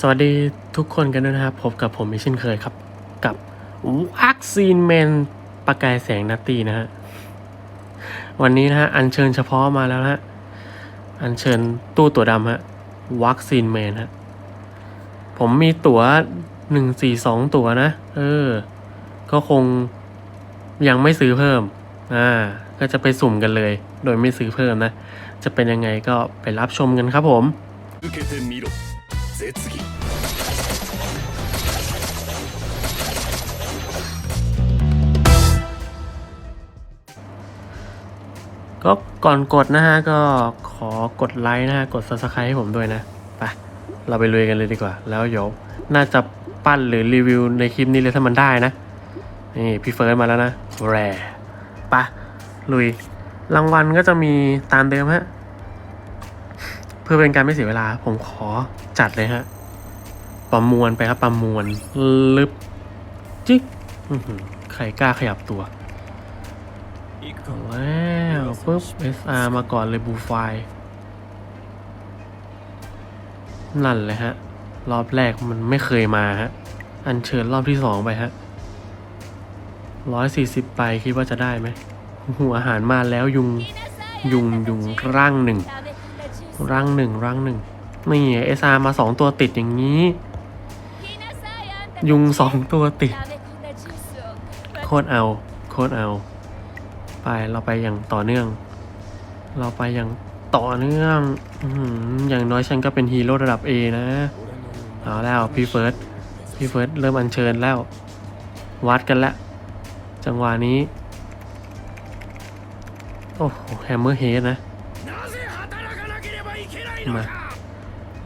สวัสดีทุกคนกันด้วยนะครับ พบกับผมอีกเช่นเคยครับ กับวัคซีนแมนประกายแสงนาตีนะฮะ วันนี้นะฮะ อันเชิญเฉพาะมาแล้วฮะ อันเชิญตู้ตัวดำฮะวัคซีนแมนฮะ ผมมีตั๋วหนึ่งสี่สองตั๋วนะ เออ ก็คงยังไม่ซื้อเพิ่ม อ่า ก็จะไปสุ่มกันเลย โดยไม่ซื้อเพิ่มนะ จะเป็นยังไงก็ไปรับชมกันครับผม 絶技ก็ก่อนกดนะฮะ ก็ขอกดไลค์นะฮะ กด subscribe ให้ผมด้วยนะไปเราไปลุยกันเลยดีกว่า แล้วเดี๋ยวน่าจะปั้นหรือรีวิวในคลิปนี้เลยถ้ามันได้นะ นี่พี่เฟิร์สมาแล้วนะแรไปะลุย รางวัลก็จะมีตามเดิมฮะ เพื่อเป็นการไม่เสียเวลา ผมขอจัดเลยฮะ ประมวลไปครับประมวลลึบจิ๊กใครกล้าขยับตัวแล้วปุ๊บ SR มาก่อนเลยบูไฟนั่นเลยฮะ รอบแรกมันไม่เคยมาฮะ อันเชิญรอบที่สองไปฮะร้อยสี่สิบไปคิดว่าจะได้ไหมหัวอาหารมาแล้วยุงยุงยุงร่างหนึ่ง ร่างหนึ่งร่างหนึ่งนี่เอสอามาสองตัวติดอย่างนี้ ยุงสองตัวติด โคตรเอา โคตรเอา ไปเราไปอย่างต่อเนื่อง เราไปอย่างต่อเนื่องอื้อหืออย่างน้อยฉันก็เป็นฮีโร่ระดับ A นะ เอาแล้วพี่เฟิร์สพี่เฟิร์สเริ่มอัญเชิญแล้ว วัดกันแล้ว จังหวะนี้ โอ้โหแฮมเมอร์เฮดนะ มา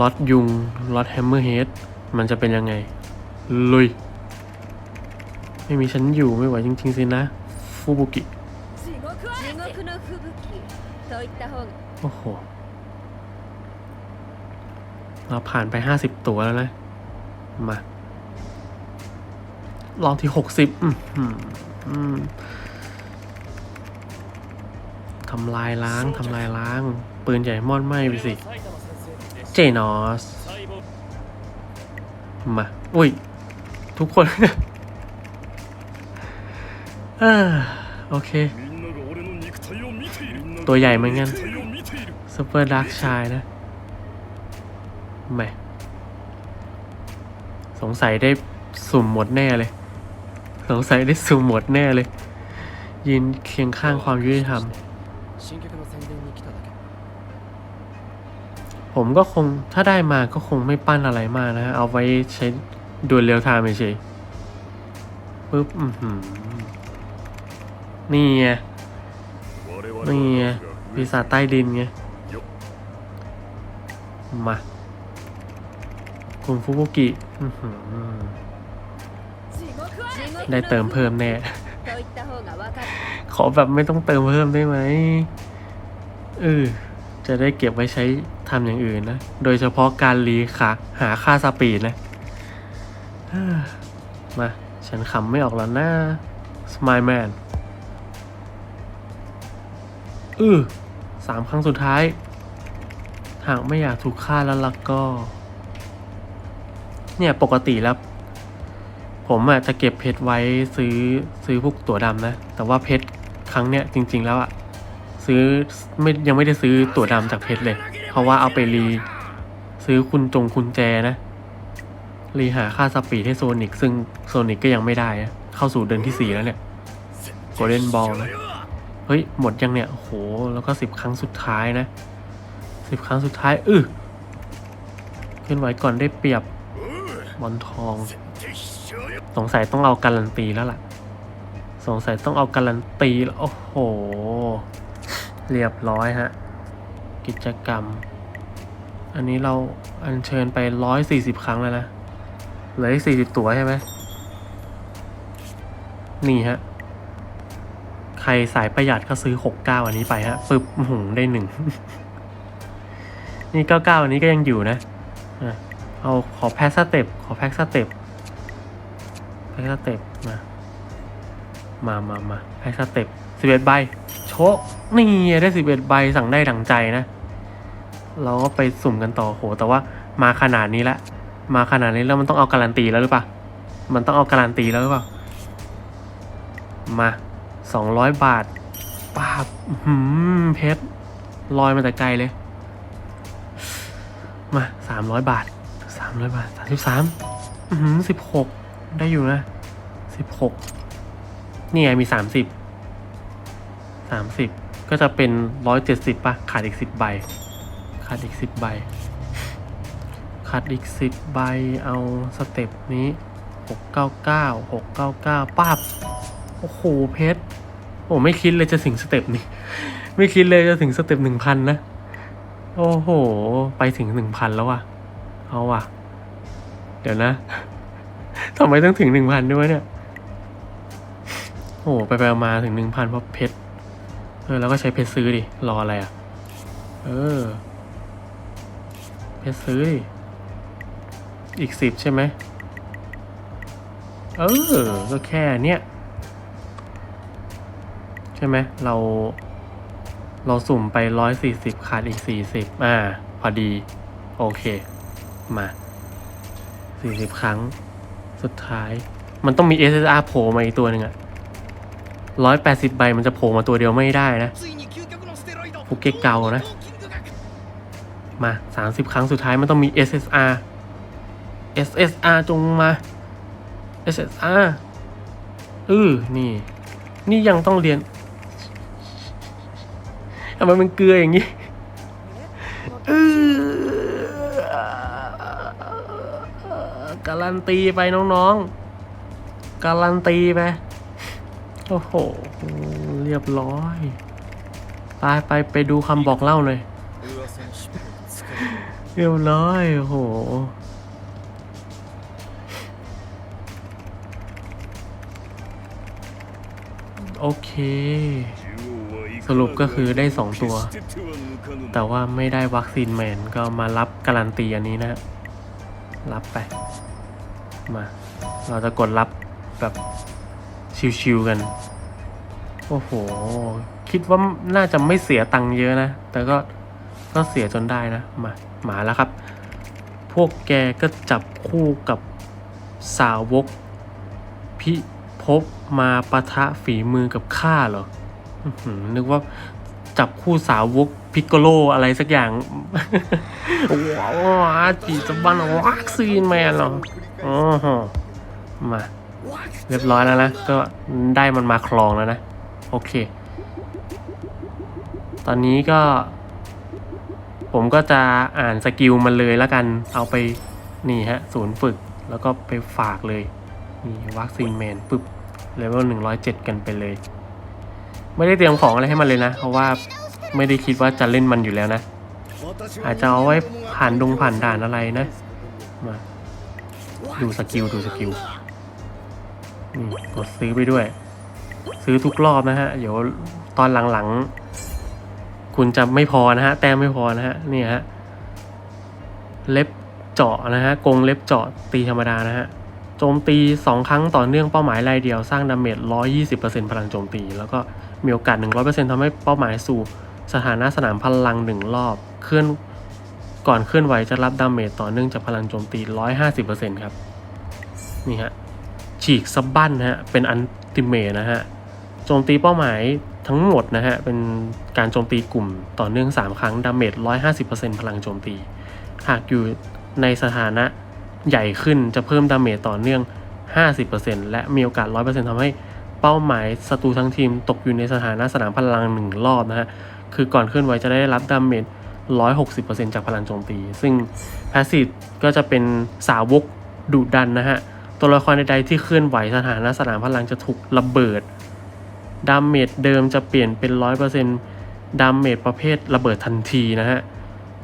ล็อตยุงล็อตแฮมเมอร์เฮดมันจะเป็นยังไง ลุย ไม่มีฉันอยู่ไม่ไหวจริงๆสินะ ฟูบุกิ โอ้โห เราผ่านไปห้าสิบตัวแล้วนะ มา รอบที่หกสิบอืมอืม ทำลายล้างทำลายล้าง ปืนใหญ่มอดไหมไปสิ เจนอส มา อุ้ย ทุกคน เออโอเค ตัวใหญ่เหมือนกันซูเปอร์ดาร์กชายนะแหมสงสัยได้สุ่มหมดแน่เลย สงสัยได้สุ่มหมดแน่เลย ยืนเคียงข้างความยุติธรรม 新曲の宣伝に来ただけ ผมก็คงถ้าได้มาก็คงไม่ปั้นอะไรมากนะ เอาไว้ใช้ดวลเรียวไทม์เฉยๆปุ๊บ อือหือ นี่ไง 我々は นี่ไง が ปีศาจใต้ดินไง มา คุณฟุกุกิอื้อหือ 地獄は ได้เติมเพิ่มแน่ ขอแบบไม่ต้องเติมเพิ่มได้ไหมเออจะได้เก็บไว้ใช้ทำอย่างอื่นนะ โดยเฉพาะการรีคาหาค่าสปีดนะ มา ฉันขำไม่ออกแล้วนะสมายแมนอือสามครั้งสุดท้าย หากไม่อยากถูกฆ่าแล้วล่ะก็ เนี่ยปกติแล้ว ผมอะจะเก็บเพชรไว้ซื้อซื้อพวกตัวดำนะ แต่ว่าเพชร ครั้งเนี้ยจริง ๆ แล้วอะซื้อไม่ยังไม่ได้ซื้อตั๋วดำจากเพชรเลย เพราะว่าเอาไปรี ซื้อคุณจงคุณแจนะ รีหาค่าสปีดให้โซนิกซึ่งโซนิกก็ยังไม่ได้เข้าสู่เดือนที่ 4 แล้วเนี่ยโกลเด้นบอลนะเฮ้ย หมดยังเนี่ยโห แล้วก็สิบครั้งสุดท้ายนะสิบครั้งสุดท้ายเอื้อขึ้นไว้ก่อนได้เปรียบบอลทอง สงสัยต้องเอาการันตีแล้วล่ะ สงสัยต้องเอาการันตีโอ้โห เรียบร้อยฮะ กิจกรรม อันนี้เราอัญเชิญไปร้อยสี่สิบครั้งแล้วนะเหลืออีกสี่สิบตัวใช่ไหมนี่ฮะ ใครสายประหยัดก็ซื้อหกเก้าอันนี้ไปฮะฟึบหือได้หนึ่ง นี่เก้าเก้าอันนี้ก็ยังอยู่นะอะเอาขอแพ็กสเต็ปขอแพ็กสเต็ปแพ็กสเต็ปมา มามามาแพ็กสเต็ปสิบเอ็ดใบ โชะนี่ได้สิบเอ็ดใบสั่งได้ดังใจนะ เราก็ไปสุ่มกันต่อโห แต่ว่ามาขนาดนี้ละมาขนาดนี้แล้วมันต้องเอาการันตีแล้วหรือเปล่า มันต้องเอาการันตีแล้วหรือเปล่า มาสองร้อยบาทปาบอื้อหืมเพชรลอยมาแต่ไกลเลย มาสามร้อยบาทสามร้อยบาทสามสิบสามอือหือสิบหกได้อยู่นะสิบหก นี่ไงมีสามสิบสามสิบก็จะเป็นร้อยเจ็ดสิบป่ะ ขาดอีกสิบใบ ขาดอีกสิบใบ ขาดอีกสิบใบ เอาสเต็ปนี้หกเก้าเก้าหกเก้าเก้าป้าบโอ้โห เพชร โอ้ไม่คิดเลยจะถึงสเต็ปนี้ ไม่คิดเลยจะถึงสเต็ปหนึ่งพันนะ โอ้โห ไปถึงหนึ่งพันแล้วว่ะเอาว่ะเดี๋ยวนะทำไมต้องถึงหนึ่งพันด้วยเนี่ย โอ้โหไปไปมาถึงหนึ่งพันเพราะเพชรเออแล้วก็ใช้เพชรซื้อดิ รออะไรอะ เออ เพชรซื้อดิ อีกสิบใช่ไหมเออ ก็แค่เนี้ยใช่ไหมเรา เราสุ่มไปร้อยสี่สิบขาดอีกสี่สิบอ่า พอดี โอเค มาสี่สิบครั้ง สุดท้าย มันต้องมี SSR โผล่มาอีกตัวหนึ่งอะ ร้อยแปดสิบใบมันจะโผล่มาตัวเดียวไม่ได้นะฟุกเกเกานะ มาสามสิบครั้งสุดท้ายมันต้องมี SSR SSR จงมา SSR อือนี่ นี่ยังต้องเรียนทำไมมันเกลืออย่างนี้อืการันตีไปน้องๆ การันตีไป โอ้โห เรียบร้อย ไปไปไปดูคำบอกเล่าเลย เรียบร้อย โอ้โห โอเค สรุปก็คือได้สองตัว แต่ว่าไม่ได้วัคซีนแมนก็มารับการันตีอันนี้นะ รับไป มา เราจะกดรับแบบ ชิวๆกัน โอ้โห คิดว่าน่าจะไม่เสียตังค์เยอะนะ แต่ก็ก็เสียจนได้นะ มามาแล้วครับ พวกแกก็จับคู่กับสาวก พิภพมาปะทะฝีมือกับข้าเหรอนึกว่าจับคู่สาวกพิกโกโลอะไรสักอย่างว้าวจีจะบันวัคซีนแมนเหรออ๋อมา เรียบร้อยแล้วนะ ก็ได้มันมาคลองแล้วนะ โอเค ตอนนี้ก็ ผมก็จะอ่านสกิลมันเลยแล้วกันเอาไปนี่ฮะศูนย์ฝึกแล้วก็ไปฝากเลย นี่วัคซีนแมนปึ๊บเลเวลหนึ่งร้อยเจ็ดกันไปเลย ไม่ได้เตรียมของอะไรให้มันเลยนะ เพราะว่าไม่ได้คิดว่าจะเล่นมันอยู่แล้วนะ อาจจะเอาไว้ผ่านดงผ่านด่านอะไรนะ มา ดูสกิลดูสกิล นี่กดซื้อไปด้วย ซื้อทุกรอบนะฮะ เดี๋ยวตอนหลังๆ คุณจะไม่พอนะฮะ แต้มไม่พอนะฮะ นี่ฮะ เล็บเจาะนะฮะ กงเล็บเจาะตีธรรมดานะฮะ โจมตี 2 ครั้งต่อเนื่องเป้าหมายรายเดียว สร้างดาเมจ 120%พลังโจมตี แล้วก็มีโอกาส 100%ทำให้เป้าหมายสู่สถานะสนามพลัง1รอบ เคลื่อนก่อนเคลื่อนไหวจะรับดาเมจต่อเนื่องจากพลังโจมตี 150%ครับ นี่ฮะ ฉีกซับบั้นนะฮะ เป็นอันติเมทนะฮะ โจมตีเป้าหมายทั้งหมดนะฮะ เป็นการโจมตีกลุ่มต่อเนื่อง 3 ครั้ง ดาเมจ 150%พลังโจมตี หากอยู่ในสถานะใหญ่ขึ้นจะเพิ่มดาเมจต่อเนื่อง 50%และมีโอกาส 100%ทำให้เป้าหมายศัตรูทั้งทีมตกอยู่ในสถานะสนามพลังหนึ่งรอบนะฮะ คือก่อนเคลื่อนไหวจะได้รับดาเมจ 160%จากพลังโจมตี ซึ่งแพสซีฟก็จะเป็นสาวกดุดันนะฮะ ตัวละครใดๆที่เคลื่อนไหวสถานะสนามพลังจะถูกระเบิด ดาเมจเดิมจะเปลี่ยนเป็น 100%ดาเมจประเภทระเบิดทันทีนะฮะ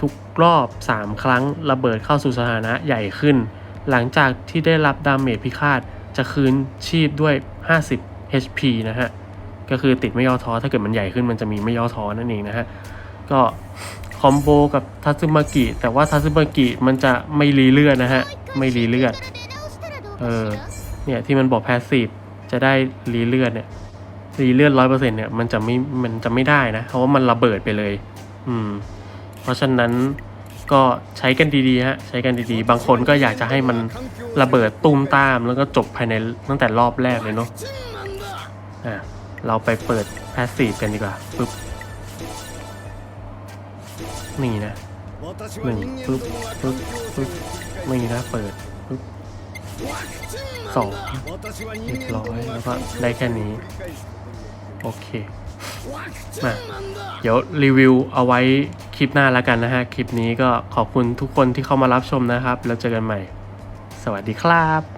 ทุกรอบ 3 ครั้งระเบิดเข้าสู่สถานะใหญ่ขึ้น หลังจากที่ได้รับดาเมจพิฆาตจะคืนชีพด้วย 50 HP นะฮะ ก็คือติดไม่ย่อท้อถ้าเกิดมันใหญ่ขึ้นมันจะมีไม่ย่อท้อนั่นเองนะฮะ ก็คอมโบกับทัซึมากิแต่ว่าทัซึมากิมันจะไม่รีเลือดนะฮะ ไม่รีเลือด เออ เนี่ยที่มันบอกแพสซีฟจะได้รีเลือดเนี่ยรีเลือดร้อยเปอร์เซ็นเนี่ยมันจะไม่ มันจะไม่ได้นะ เพราะว่ามันระเบิดไปเลย อืม เพราะฉะนั้นก็ใช้กันดีๆฮะ ใช้กันดีๆ บางคนก็อยากจะให้มันระเบิดตุ้มตาม แล้วก็จบภายในตั้งแต่รอบแรกเลยเนาะ อะ เราไปเปิดแพสซีฟกันดีกว่าปึ๊บ นี่นะหนึ่งปึ๊บปึ๊บปึ๊บนี่นะ เปิดปึ๊บ สองเรียบร้อยแล้วก็ได้แค่นี้ โอเคมาเดี๋ยวรีวิวเอาไว้คลิปหน้าแล้วกันนะฮะ คลิปนี้ก็ขอบคุณทุกคนที่เข้ามารับชมนะครับ แล้วเจอกันใหม่ สวัสดีครับ